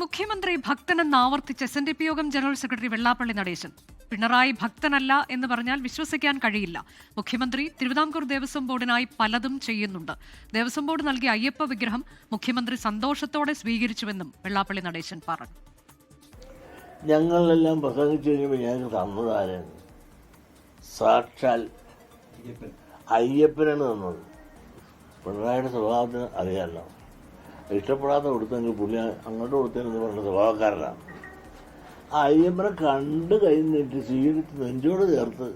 മുഖ്യമന്ത്രി ഭക്തനെന്ന് ആവർത്തിച്ച് എസ് എൻ ഡി പി യോഗം ജനറൽ സെക്രട്ടറി വെള്ളാപ്പള്ളി നടേശൻ. പിണറായി ഭക്തനല്ല എന്ന് പറഞ്ഞാൽ വിശ്വസിക്കാൻ കഴിയില്ല. മുഖ്യമന്ത്രി തിരുവിതാംകൂർ ദേവസ്വം ബോർഡിനായി പലതും ചെയ്യുന്നുണ്ട്. ദേവസ്വം ബോർഡ് നൽകിയ അയ്യപ്പ വിഗ്രഹം മുഖ്യമന്ത്രി സന്തോഷത്തോടെ സ്വീകരിച്ചുവെന്നും വെള്ളാപ്പള്ളി നടേശൻ പറഞ്ഞു. ഞങ്ങളെല്ലാം പ്രസംഗിച്ചു ഞാൻ സാക്ഷാൽ അയ്യപ്പനാണ് തന്നത്. പിണറായിയുടെ സ്വഭാവത്തിന് അറിയാമല്ലോ ഇഷ്ടപ്പെടാത്ത കൊടുത്തെങ്കിൽ പുള്ളി അങ്ങോട്ട് കൊടുത്തതെന്ന് പറഞ്ഞ സ്വഭാവക്കാരനാണ്. ആ അയ്യപ്പനെ കണ്ട് കൈ നീട്ടി സ്വീകരിച്ച് നെഞ്ചോട് ചേർത്ത്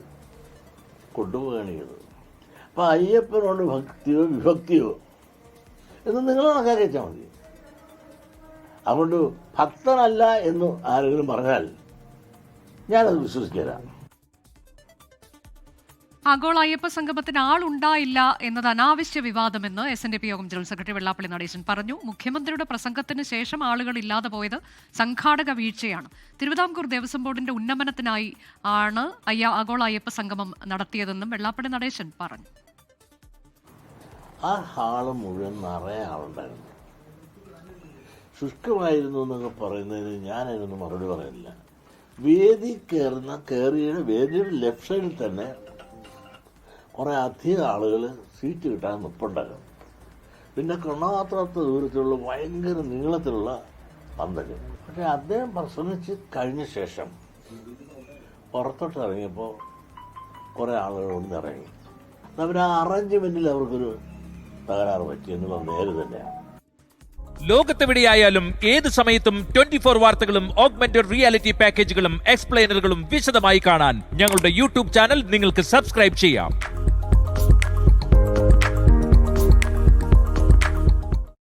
കൊണ്ടുപോവുകയാണ് ചെയ്തത്. അപ്പം അയ്യപ്പനോട് ഭക്തിയോ വിഭക്തിയോ എന്ന് നിങ്ങൾ കണക്കാക്കി വെച്ചാൽ മതി. അതുകൊണ്ട് ഭക്തനല്ല എന്ന് ആരെങ്കിലും പറഞ്ഞാൽ ഞാനത് വിശ്വസിക്കില്ല ആഗോള അയ്യപ്പ സംഗമത്തിന് ആളുണ്ടായില്ല എന്നത് അനാവശ്യ വിവാദമെന്ന് എസ് എൻ ഡി പി യോഗം ജനറൽ സെക്രട്ടറി വെള്ളാപ്പള്ളി നടേശൻ പറഞ്ഞു. മുഖ്യമന്ത്രിയുടെ പ്രസംഗത്തിന് ശേഷം ആളുകൾ ഇല്ലാതെ പോയത് സംഘാടക വീഴ്ചയാണ്. തിരുവിതാംകൂർ ദേവസ്വം ബോർഡിന്റെ ഉന്നമനത്തിനായി ആണ് അയ്യ ആഗോള അയ്യപ്പ സംഗമം നടത്തിയതെന്നും വെള്ളാപ്പള്ളി നടേശൻ പറഞ്ഞു. ആ ഹാൾ മുഴുവൻ നിറയെ ആളുണ്ടായിരുന്നു. ശുഷ്കമായിരുന്നു എന്നൊക്കെ പറയുന്നതിന് മറുപടി പറയുന്നില്ല. വേദി കയറുന്ന കയറിയുടെ വേദിയുടെ ലെഫ്റ്റ് സൈഡിൽ തന്നെ കുറെ അധികം ആളുകൾ സീറ്റ് കിട്ടാൻ നിപ്പുണ്ടാകും പിന്നെ കാണാത്ര ദൂരത്തിലുള്ള ഭയങ്കര നീളത്തിലുള്ള പന്തൽ. പക്ഷെ അദ്ദേഹം പ്രസംഗിച്ച് കഴിഞ്ഞ ശേഷം പുറത്തോട്ട് ഇറങ്ങിയപ്പോൾ കുറേ ആളുകൾ ഒന്ന് ഇറങ്ങി. അവർ ആ അറേഞ്ച്മെന്റിൽ അവർക്കൊരു തകരാറ് പറ്റി എന്നുള്ളത് നേര് തന്നെയാണ്. ലോകത്തെവിടെയായാലും ഏത് സമയത്തും ട്വന്റി ഫോർ വാർത്തകളും ഓഗ്മെന്റഡ് റിയാലിറ്റി പാക്കേജുകളും എക്സ്പ്ലെയിനറുകളും വിശദമായി കാണാൻ ഞങ്ങളുടെ യൂട്യൂബ് ചാനൽ നിങ്ങൾക്ക് സബ്സ്ക്രൈബ് ചെയ്യാം.